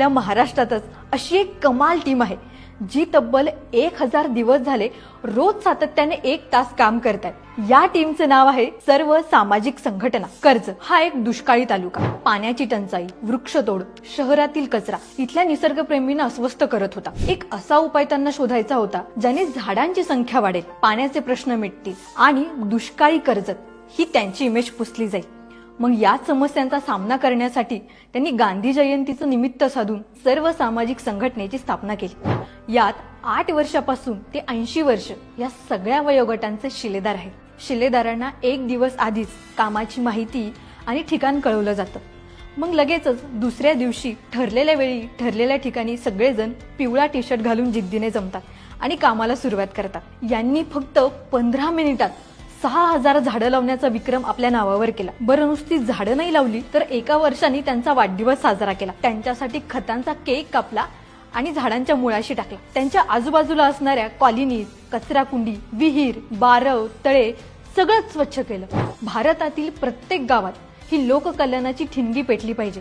आपल्या महाराष्ट्रातच अशी एक कमाल टीम आहे जी तब्बल एक हजार दिवस झाले रोज सातत्याने एक तास काम करतात या टीमचं नाव आहे सर्व सामाजिक संघटना. कर्ज. हा एक दुष्काळी तालुका. पाण्याची टंचाई वृक्षतोड शहरातील कचरा इथल्या निसर्गप्रेमींना अस्वस्थ करत होता. एक असा उपाय त्यांना शोधायचा होता ज्याने झाडांची संख्या वाढेल पाण्याचे प्रश्न मिटतील आणि दुष्काळी कर्जत ही त्यांची इमेज पुसली जाईल. मग या समस्यांचा सामना करण्यासाठी त्यांनी गांधी जयंतीचं निमित्त साधून सर्व सामाजिक संघटनेची स्थापना केली. यात आठ वर्षापासून ते ऐंशी वर्ष या सगळ्या वयोगटांचे शिलेदार आहेत. शिलेदारांना एक दिवस आधीच कामाची माहिती आणि ठिकाण कळवलं जातं. मग लगेचच दुसऱ्या दिवशी ठरलेल्या वेळी ठरलेल्या ठिकाणी सगळेजण पिवळा टी शर्ट घालून जिद्दीने जमतात आणि कामाला सुरुवात करतात. यांनी फक्त पंधरा मिनिटात सहा हजार झाडं लावण्याचा विक्रम आपल्या नावावर केला. बरं नुसती झाडं नाही लावली तर एका वर्षाने त्यांचा वाढदिवस साजरा केला. त्यांच्यासाठी खतांचा केक कापला आणि झाडांच्या मुळाशी टाकला. त्यांच्या आजूबाजूला असणाऱ्या कॉलनीज कचरा कुंडी विहीर बारव तळे सगळंच स्वच्छ केलं. भारतातील प्रत्येक गावात ही लोककल्याणाची ठिणगी पेटली पाहिजे.